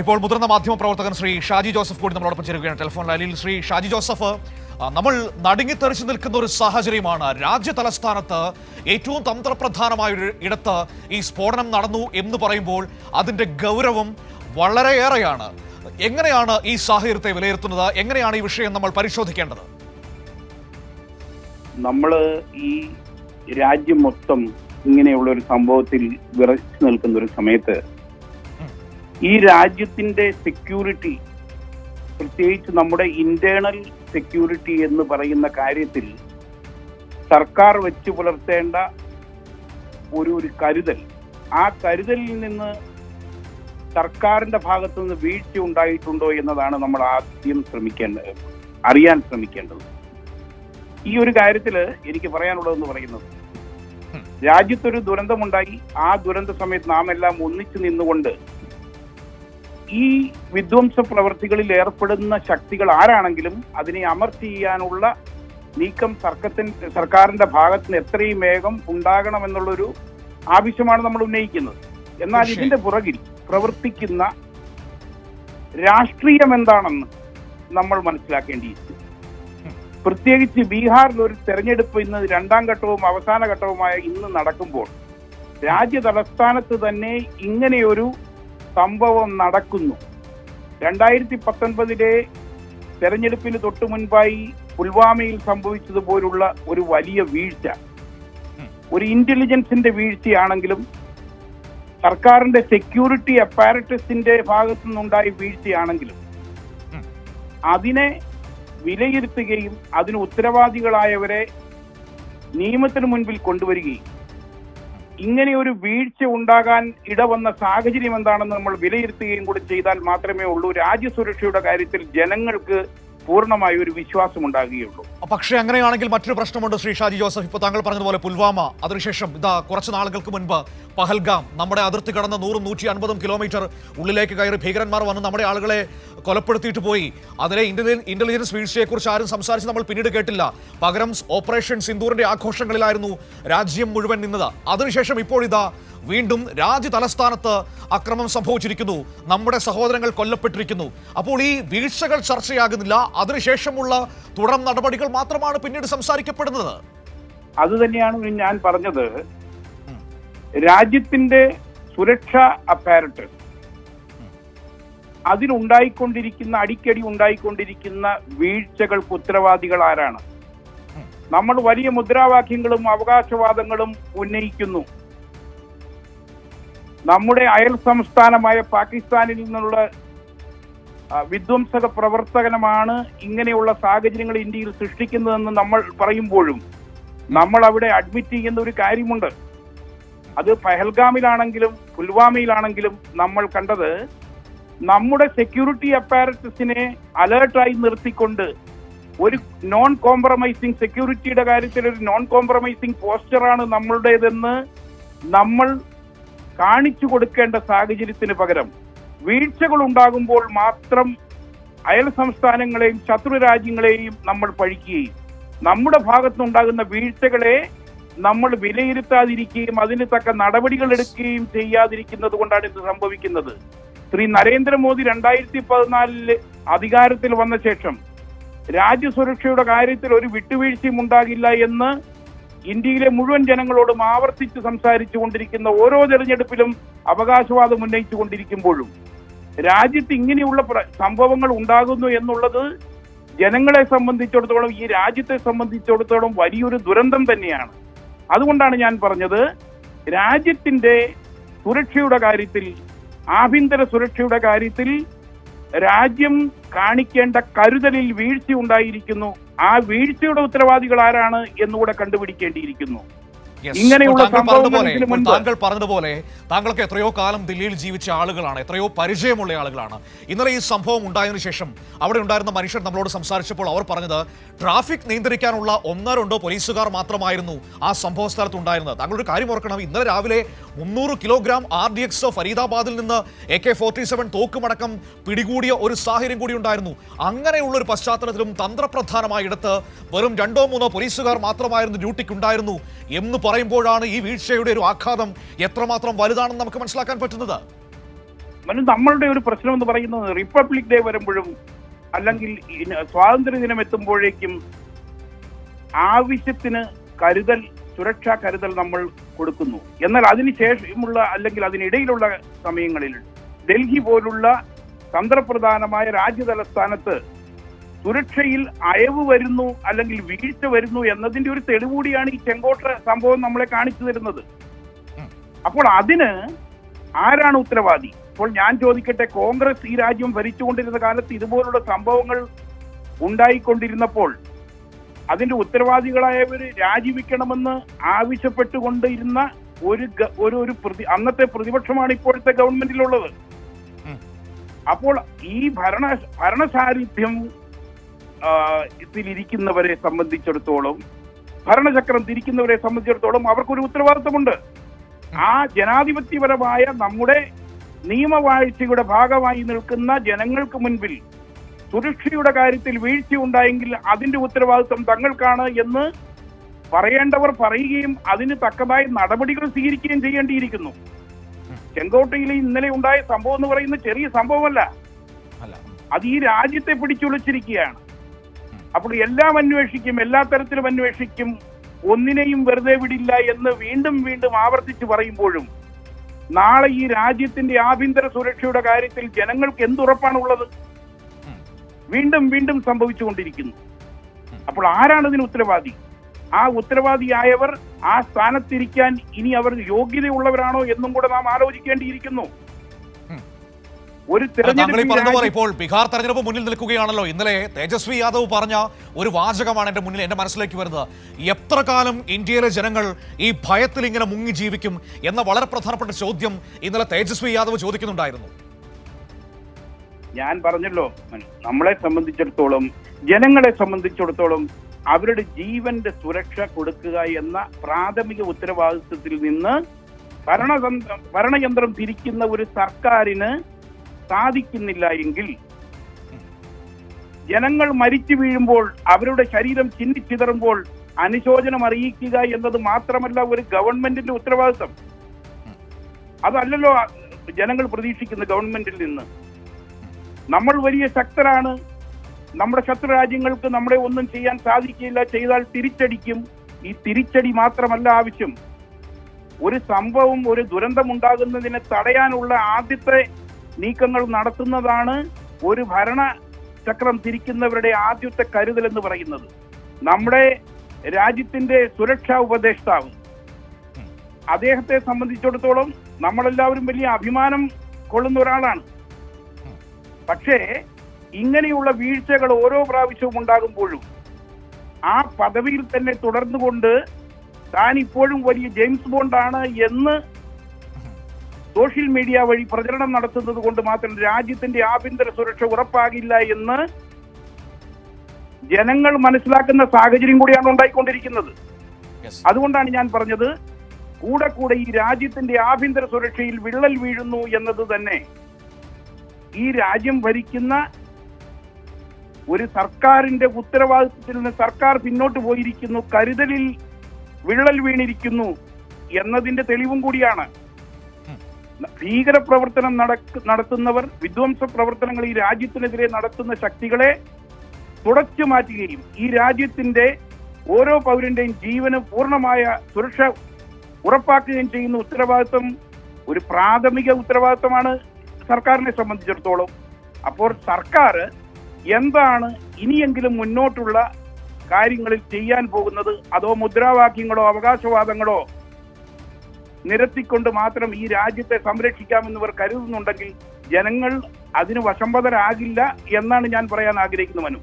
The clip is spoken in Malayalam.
ഇപ്പോൾ മുതിർന്ന മാധ്യമ പ്രവർത്തകൻ ശ്രീ ഷാജി ജോസഫ് കൂടി നമ്മളോടൊപ്പം ചേരുകയാണ്. ടെലിഫോൺ ലൈനിൽ ശ്രീ ഷാജി ജോസഫ് നമ്മൾ നടുങ്ങിത്തെറിച്ച് നിൽക്കുന്ന ഒരു സാഹചര്യമാണ്. രാജ്യ തലസ്ഥാനത്ത് ഏറ്റവും തന്ത്രപ്രധാനമായ ഒരു ഇടത്ത് ഈ സ്ഫോടനം നടന്നു എന്ന് പറയുമ്പോൾ അതിന്റെ ഗൗരവം വളരെയേറെയാണ്. എങ്ങനെയാണ് ഈ സാഹചര്യത്തെ വിലയിരുത്തുന്നത്? എങ്ങനെയാണ് ഈ വിഷയം നമ്മൾ പരിശോധിക്കേണ്ടത്? നമ്മൾ ഈ രാജ്യം മൊത്തം ഇങ്ങനെയുള്ള ഒരു സംഭവത്തിൽ വിറച്ചു നിൽക്കുന്ന ഒരു സമയത്ത് ഈ രാജ്യത്തിന്റെ സെക്യൂരിറ്റി പ്രത്യേകിച്ച് നമ്മുടെ ഇന്റേണൽ സെക്യൂരിറ്റി എന്ന് പറയുന്ന കാര്യത്തിൽ സർക്കാർ വെച്ച് പുലർത്തേണ്ട ഒരു ഒരു കരുതൽ. ആ കരുതലിൽ നിന്ന് സർക്കാരിന്റെ ഭാഗത്തു നിന്ന് വീഴ്ച ഉണ്ടായിട്ടുണ്ടോ എന്നതാണ് നമ്മൾ ആദ്യം ശ്രമിക്കേണ്ടത് അറിയാൻ ശ്രമിക്കേണ്ടത്. ഈ ഒരു കാര്യത്തിൽ എനിക്ക് പറയാനുള്ളതെന്ന് പറയുന്നത് രാജ്യത്തൊരു ദുരന്തമുണ്ടായി. ആ ദുരന്ത സമയത്ത് നാം എല്ലാം ഒന്നിച്ചു നിന്നുകൊണ്ട് ഈ വിധ്വംസ പ്രവൃത്തികളിൽ ഏർപ്പെടുന്ന ശക്തികൾ ആരാണെങ്കിലും അതിനെ അമർത്തി ചെയ്യാനുള്ള നീക്കം സർക്കത്തിൻ സർക്കാരിന്റെ ഭാഗത്തുനിന്ന് എത്രയും വേഗം ഉണ്ടാകണമെന്നുള്ളൊരു ആവശ്യമാണ് നമ്മൾ ഉന്നയിക്കുന്നത്. എന്നാൽ ഇതിന്റെ പുറകിൽ പ്രവർത്തിക്കുന്ന രാഷ്ട്രീയം എന്താണെന്ന് നമ്മൾ മനസ്സിലാക്കേണ്ടിയിരിക്കുന്നു. പ്രത്യേകിച്ച് ബീഹാറിൽ ഒരു തെരഞ്ഞെടുപ്പ് ഇന്ന് രണ്ടാം ഘട്ടവും അവസാന ഘട്ടവുമായ ഇന്ന് നടക്കുമ്പോൾ രാജ്യ തലസ്ഥാനത്ത് തന്നെ ഇങ്ങനെയൊരു സംഭവം നടക്കുന്നു. രണ്ടായിരത്തി പത്തൊൻപതിലെ തെരഞ്ഞെടുപ്പിന് തൊട്ടു മുൻപായി പുൽവാമയിൽ സംഭവിച്ചതുപോലുള്ള ഒരു വലിയ വീഴ്ച. ഒരു ഇന്റലിജൻസിന്റെ വീഴ്ചയാണെങ്കിലും സർക്കാരിന്റെ സെക്യൂരിറ്റി അപ്പാരറ്റസിന്റെ ഭാഗത്തു നിന്നുണ്ടായ വീഴ്ചയാണെങ്കിലും അതിനെ വിലയിരുത്തുകയും അതിന് ഉത്തരവാദികളായവരെ നിയമത്തിന് മുൻപിൽ കൊണ്ടുവരികയും ഇങ്ങനെ ഒരു വീഴ്ച ഉണ്ടാകാൻ ഇടവന്ന സാഹചര്യം എന്താണെന്ന് നമ്മൾ വിലയിരുത്തുകയും കൂടി ചെയ്താൽ മാത്രമേ ഉള്ളൂ. രാജ്യസുരക്ഷയുടെ കാര്യത്തിൽ ജനങ്ങൾക്ക് പൂർണമായ ഒരു വിശ്വാസം ഉണ്ടാകുകയുള്ളൂ. പക്ഷേ അങ്ങനെയാണെങ്കിൽ മറ്റൊരു പ്രശ്നമുണ്ട് ശ്രീ ഷാജി ജോസഫ്. ഇപ്പോൾ താങ്കൾ പറഞ്ഞതുപോലെ പുൽവാമ അതിനുശേഷം ഇതാ കുറച്ച് നാളുകൾക്ക് മുൻപ് പഹൽഗാം നമ്മുടെ അതിർത്തി കടന്ന് നൂറും നൂറ്റി അൻപതും കിലോമീറ്റർ ഉള്ളിലേക്ക് കയറി ഭീകരന്മാർ വന്ന് നമ്മുടെ ആളുകളെ കൊലപ്പെടുത്തിയിട്ട് പോയി. അതിലെ ഇന്റലി- ഇന്റലിജൻസ് വീഴ്ചയെക്കുറിച്ച് ആരും സംസാരിച്ച് നമ്മൾ പിന്നീട് കേട്ടില്ല. പകരം ഓപ്പറേഷൻ സിന്ദൂറിന്റെ ആഘോഷങ്ങളിലായിരുന്നു രാജ്യം മുഴുവൻ നിന്നത്. അതിനുശേഷം ഇപ്പോൾ ഇതാ വീണ്ടും രാജ്യ തലസ്ഥാനത്ത് അക്രമം സംഭവിച്ചിരിക്കുന്നു. നമ്മുടെ സഹോദരങ്ങൾ കൊല്ലപ്പെട്ടിരിക്കുന്നു. അപ്പോൾ ഈ വീഴ്ചകൾ ചർച്ചയാകുന്നില്ല. അതിനുശേഷമുള്ള തുടർ നടപടികൾ മാത്രമാണ് പിന്നീട് സംസാരിക്കപ്പെടുന്നത്. അത് തന്നെയാണ് ഞാൻ പറഞ്ഞത്. രാജ്യത്തിന്റെ സുരക്ഷ അപ്പാരറ്റ് അതിനുണ്ടായിക്കൊണ്ടിരിക്കുന്ന അടിക്കടി ഉണ്ടായിക്കൊണ്ടിരിക്കുന്ന വീഴ്ചകൾക്ക് ഉത്തരവാദികൾ ആരാണ്? നമ്മൾ വലിയ മുദ്രാവാക്യങ്ങളും അവകാശവാദങ്ങളും ഉന്നയിക്കുന്നു. നമ്മുടെ അയൽ സംസ്ഥാനമായ പാകിസ്ഥാനിൽ നിന്നുള്ള വിധ്വംസക പ്രവർത്തകനമാണ് ഇങ്ങനെയുള്ള സാഹചര്യങ്ങൾ ഇന്ത്യയിൽ സൃഷ്ടിക്കുന്നതെന്ന് നമ്മൾ പറയുമ്പോഴും നമ്മൾ അവിടെ അഡ്മിറ്റ് ചെയ്യുന്ന ഒരു കാര്യമുണ്ട്. അത് പഹൽഗാമിലാണെങ്കിലും പുൽവാമയിലാണെങ്കിലും നമ്മൾ കണ്ടത് നമ്മുടെ സെക്യൂരിറ്റി അപ്പാരറ്റസിനെ അലേർട്ടായി നിർത്തിക്കൊണ്ട് ഒരു നോൺ കോംപ്രമൈസിംഗ് സെക്യൂരിറ്റിയുടെ കാര്യത്തിൽ ഒരു നോൺ കോംപ്രമൈസിങ് പോസ്റ്ററാണ് നമ്മളുടേതെന്ന് നമ്മൾ കാണിച്ചു കൊടുക്കേണ്ട സാഹചര്യത്തിന് പകരം വീഴ്ചകൾ ഉണ്ടാകുമ്പോൾ മാത്രം അയൽ സംസ്ഥാനങ്ങളെയും ശത്രു രാജ്യങ്ങളെയും നമ്മൾ പഴിക്കുകയും നമ്മുടെ ഭാഗത്തുനിന്നുണ്ടാകുന്ന വീഴ്ചകളെ നമ്മൾ വിലയിരുത്താതിരിക്കുകയും അതിന് തക്ക നടപടികൾ എടുക്കുകയും ചെയ്യാതിരിക്കുന്നത് കൊണ്ടാണ് ഇത് സംഭവിക്കുന്നത്. ശ്രീ നരേന്ദ്രമോദി രണ്ടായിരത്തി പതിനാലിൽ അധികാരത്തിൽ വന്ന ശേഷം രാജ്യസുരക്ഷയുടെ കാര്യത്തിൽ ഒരു വിട്ടുവീഴ്ചയും ഉണ്ടാകില്ല എന്ന് ഇന്ത്യയിലെ മുഴുവൻ ജനങ്ങളോടും ആവർത്തിച്ച് സംസാരിച്ചു കൊണ്ടിരിക്കുന്ന ഓരോ തെരഞ്ഞെടുപ്പിലും അവകാശവാദം ഉന്നയിച്ചു കൊണ്ടിരിക്കുമ്പോഴും രാജ്യത്ത് ഇങ്ങനെയുള്ള സംഭവങ്ങൾ ഉണ്ടാകുന്നു എന്നുള്ളത് ജനങ്ങളെ സംബന്ധിച്ചിടത്തോളം ഈ രാജ്യത്തെ സംബന്ധിച്ചിടത്തോളം വലിയൊരു ദുരന്തം തന്നെയാണ്. അതുകൊണ്ടാണ് ഞാൻ പറഞ്ഞത് രാജ്യത്തിന്റെ സുരക്ഷയുടെ കാര്യത്തിൽ ആഭ്യന്തര സുരക്ഷയുടെ കാര്യത്തിൽ രാജ്യം കാണിക്കേണ്ട കരുതലിൽ വീഴ്ച ഉണ്ടായിരിക്കുന്നു. ആ വീഴ്ചയുടെ ഉത്തരവാദികൾ ആരാണ് എന്നുകൂടെ കണ്ടുപിടിക്കേണ്ടിയിരിക്കുന്നു. ഇങ്ങനെയുള്ള താങ്കൾ പറഞ്ഞതുപോലെ താങ്കൾ താങ്കൾക്ക് എത്രയോ കാലം ദില്ലിയിൽ ജീവിച്ച ആളുകളാണ് എത്രയോ പരിചയമുള്ള ആളുകളാണ്. ഇന്നലെ ഈ സംഭവം ഉണ്ടായതിനു ശേഷം അവിടെ ഉണ്ടായിരുന്ന മനുഷ്യർ നമ്മളോട് സംസാരിച്ചപ്പോൾ അവർ പറഞ്ഞത് ട്രാഫിക് നിയന്ത്രിക്കാനുള്ള ഒന്നോ രണ്ടോ പോലീസുകാർ മാത്രമായിരുന്നു ആ സംഭവ സ്ഥലത്ത് ഉണ്ടായിരുന്നത്. താങ്കളൊരു കാര്യം ഓർക്കണം ഇന്നലെ രാവിലെ മുന്നൂറ് കിലോഗ്രാം ആർ ഡി എക്സ് ഫരീദാബാദിൽ നിന്ന് എ കെ ഫോർട്ടി സെവൻ തോക്കുമടക്കം പിടികൂടിയ ഒരു സാഹചര്യം കൂടി ഉണ്ടായിരുന്നു. അങ്ങനെയുള്ള ഒരു പശ്ചാത്തലത്തിലും തന്ത്രപ്രധാനമായ ഇടത്ത് വെറും രണ്ടോ മൂന്നോ പോലീസുകാർ മാത്രമായിരുന്നു ഡ്യൂട്ടിക്കുണ്ടായിരുന്നു. എന്ന് പറയുമ്പോഴാണ് ഈ വീഴ്ചയുടെ ഒരു ആഘാതം എത്രമാത്രം വലുതാണെന്ന് നമുക്ക് മനസ്സിലാക്കാൻ പറ്റുന്നത്? നമ്മളുടെ ഒരു പ്രശ്നം എന്ന് പറയുന്നത് റിപ്പബ്ലിക് ഡേ വരുമ്പോഴും അല്ലെങ്കിൽ സ്വാതന്ത്ര്യ ദിനം എത്തുമ്പോഴേക്കും ആവശ്യത്തിന് കരുതൽ സുരക്ഷാ കരുതൽ നമ്മൾ കൊടുക്കുന്നു. എന്നാൽ അതിനുശേഷമുള്ള അല്ലെങ്കിൽ അതിനിടയിലുള്ള സമയങ്ങളിൽ ഡൽഹി പോലുള്ള തന്ത്രപ്രധാനമായ രാജ്യ തലസ്ഥാനത്ത് സുരക്ഷയിൽ അയവ് വരുന്നു അല്ലെങ്കിൽ വീഴ്ച വരുന്നു എന്നതിന്റെ ഒരു തെളിവ് കൂടിയാണ് ഈ ചെങ്കോട്ട സംഭവം നമ്മളെ കാണിച്ചു തരുന്നത്. അപ്പോൾ അതിന് ആരാണ് ഉത്തരവാദി? ഇപ്പോൾ ഞാൻ ചോദിക്കട്ടെ കോൺഗ്രസ് ഈ രാജ്യം ഭരിച്ചുകൊണ്ടിരുന്ന കാലത്ത് ഇതുപോലുള്ള സംഭവങ്ങൾ ഉണ്ടായിക്കൊണ്ടിരുന്നപ്പോൾ അതിന്റെ ഉത്തരവാദികളായവർ രാജിവെക്കണമെന്ന് ആവശ്യപ്പെട്ടുകൊണ്ടിരുന്ന ഒരു ഒരു ഒരു പ്രതി അന്നത്തെ പ്രതിപക്ഷമാണ് ഇപ്പോഴത്തെ ഗവൺമെന്റിലുള്ളത്. അപ്പോൾ ഈ ഭരണ ഭരണസാരിധ്യം ത്തിലിരിക്കുന്നവരെ സംബന്ധിച്ചിടത്തോളം ഭരണചക്രം തിരിക്കുന്നവരെ സംബന്ധിച്ചിടത്തോളം അവർക്കൊരു ഉത്തരവാദിത്തമുണ്ട്. ആ ജനാധിപത്യപരമായ നമ്മുടെ നിയമവാഴ്ചയുടെ ഭാഗമായി നിൽക്കുന്ന ജനങ്ങൾക്ക് മുൻപിൽ സുരക്ഷയുടെ കാര്യത്തിൽ വീഴ്ച ഉണ്ടായെങ്കിൽ അതിന്റെ ഉത്തരവാദിത്വം തങ്ങൾക്കാണ് എന്ന് പറയേണ്ടവർ പറയുകയും അതിന് തക്കതായ നടപടികൾ സ്വീകരിക്കുകയും ചെയ്യേണ്ടിയിരിക്കുന്നു. ചെങ്കോട്ടയിൽ ഇന്നലെ ഉണ്ടായ സംഭവം എന്ന് പറയുന്ന ചെറിയ സംഭവമല്ല. അത് ഈ രാജ്യത്തെ പിടിച്ചുലച്ചിരിക്കുകയാണ്. അപ്പോൾ എല്ലാം അന്വേഷിക്കും എല്ലാ തരത്തിലും അന്വേഷിക്കും ഒന്നിനെയും വെറുതെ വിടില്ല എന്ന് വീണ്ടും വീണ്ടും ആവർത്തിച്ച് പറയുമ്പോഴും നാളെ ഈ രാജ്യത്തിന്റെ ആഭ്യന്തര സുരക്ഷയുടെ കാര്യത്തിൽ ജനങ്ങൾക്ക് എന്തുറപ്പാണുള്ളത്? ഉം. വീണ്ടും വീണ്ടും സംഭവിച്ചുകൊണ്ടിരിക്കുന്നു. അപ്പോൾ ആരാണ് ഇതിന് ഉത്തരവാദി? ആ ഉത്തരവാദിയായവർ ആ സ്ഥാനത്തിരിക്കാൻ ഇനി അവർ യോഗ്യതയുള്ളവരാണോ എന്നും കൂടെ നാം ആലോചിക്കേണ്ടിയിരിക്കുന്നു. ഒരു തെരഞ്ഞെടുപ്പ് ഇപ്പോൾ ബീഹാർ തെരഞ്ഞെടുപ്പ് മുന്നിൽ നിൽക്കുകയാണല്ലോ. ഇന്നലെ തേജസ്വി യാദവ് പറഞ്ഞ ഒരു വാചകമാണ് എന്റെ മുന്നിൽ എന്റെ മനസ്സിലേക്ക് വരുന്നത്. എത്ര കാലം ഇന്ത്യയിലെ ജനങ്ങൾ ഈ ഭയത്തിൽ ഇങ്ങനെ മുങ്ങി ജീവിക്കും എന്ന വളരെ പ്രധാനപ്പെട്ട ചോദ്യം ഇന്നലെ തേജസ്വി യാദവ് ചോദിക്കുന്നുണ്ടായിരുന്നു. ഞാൻ പറഞ്ഞല്ലോ നമ്മളെ സംബന്ധിച്ചിടത്തോളം ജനങ്ങളെ സംബന്ധിച്ചിടത്തോളം അവരുടെ ജീവന്റെ സുരക്ഷ കൊടുക്കുക എന്ന പ്രാഥമിക ഉത്തരവാദിത്വത്തിൽ നിന്ന് ഭരണതന്ത്രം ഭരണയന്ത്രം തിരിക്കുന്ന ഒരു സർക്കാരിന് സാധിക്കുന്നില്ല എങ്കിൽ ജനങ്ങൾ മരിച്ചു വീഴുമ്പോൾ അവരുടെ ശരീരം ചിന്നിച്ചിതറുമ്പോൾ അനുശോചനം അറിയിക്കുക എന്നത് മാത്രമല്ല ഒരു ഗവൺമെന്റിന്റെ ഉത്തരവാദിത്വം. അതല്ലല്ലോ ജനങ്ങൾ പ്രതീക്ഷിക്കുന്ന ഗവൺമെന്റിൽ നിന്ന്. നമ്മൾ വലിയ ശക്തരാണ്. നമ്മുടെ ശത്രു രാജ്യങ്ങൾക്ക് നമ്മളെ ഒന്നും ചെയ്യാൻ സാധിക്കില്ല ചെയ്താൽ തിരിച്ചടിക്കും. ഈ തിരിച്ചടി മാത്രമല്ല ആവശ്യം. ഒരു സംഭവം ഒരു ദുരന്തം ഉണ്ടാകുന്നതിനെ തടയാനുള്ള ആദ്യത്തെ നീക്കങ്ങൾ നടത്തുന്നതാണ് ഒരു ഭരണ ചക്രം തിരിക്കുന്നവരുടെ ആദ്യത്തെ കരുതൽ എന്ന് പറയുന്നത്. നമ്മുടെ രാജ്യത്തിന്റെ സുരക്ഷാ ഉപദേഷ്ടാവ്. അദ്ദേഹത്തെ സംബന്ധിച്ചിടത്തോളം നമ്മളെല്ലാവരും വലിയ അഭിമാനം കൊള്ളുന്ന ഒരാളാണ്. പക്ഷേ ഇങ്ങനെയുള്ള വീഴ്ചകൾ ഓരോ പ്രാവശ്യവും ഉണ്ടാകുമ്പോഴും ആ പദവിയിൽ തന്നെ തുടർന്നുകൊണ്ട് താൻ ഇപ്പോഴും വലിയ ജെയിംസ് ബോണ്ടാണ് എന്ന് സോഷ്യൽ മീഡിയ വഴി പ്രചരണം നടത്തുന്നത് കൊണ്ട് മാത്രം രാജ്യത്തിന്റെ ആഭ്യന്തര സുരക്ഷ ഉറപ്പാകില്ല എന്ന് ജനങ്ങൾ മനസ്സിലാക്കുന്ന സാഹചര്യം കൂടിയാണ് ഉണ്ടായിക്കൊണ്ടിരിക്കുന്നത്. അതുകൊണ്ടാണ് ഞാൻ പറഞ്ഞത് കൂടെ കൂടെ ഈ രാജ്യത്തിന്റെ ആഭ്യന്തര സുരക്ഷയിൽ വിള്ളൽ വീഴുന്നു എന്നത് തന്നെ ഈ രാജ്യം ഭരിക്കുന്ന ഒരു സർക്കാരിന്റെ ഉത്തരവാദിത്വത്തിൽ നിന്ന് സർക്കാർ പിന്നോട്ട് പോയിരിക്കുന്നു കരുതലിൽ വിള്ളൽ വീണിരിക്കുന്നു എന്നതിന്റെ തെളിവും കൂടിയാണ്. ഭീകര പ്രവർത്തനം നടത്തുന്നവർ വിധ്വംസ പ്രവർത്തനങ്ങൾ ഈ രാജ്യത്തിനെതിരെ നടത്തുന്ന ശക്തികളെ തുടച്ചു മാറ്റുകയും ഈ രാജ്യത്തിന്റെ ഓരോ പൗരന്റെയും ജീവന് പൂർണമായ സുരക്ഷ ഉറപ്പാക്കുകയും ചെയ്യുന്ന ഉത്തരവാദിത്വം ഒരു പ്രാഥമിക ഉത്തരവാദിത്വമാണ്. സർക്കാരിനെ സംബന്ധിച്ചിടത്തോളം അപ്പോൾ സർക്കാർ എന്താണ് ഇനിയെങ്കിലും മുന്നോട്ടുള്ള കാര്യങ്ങളിൽ ചെയ്യാൻ പോകുന്നത്? അതോ മുദ്രാവാക്യങ്ങളോ അവകാശവാദങ്ങളോ നിരത്തിക്കൊണ്ട് മാത്രം ഈ രാജ്യത്തെ സംരക്ഷിക്കാമെന്ന് ഇവർ കരുതുന്നുണ്ടെങ്കിൽ ജനങ്ങൾ അതിന് വശംവദരാകില്ല എന്നാണ് ഞാൻ പറയാൻ ആഗ്രഹിക്കുന്നത് മനു.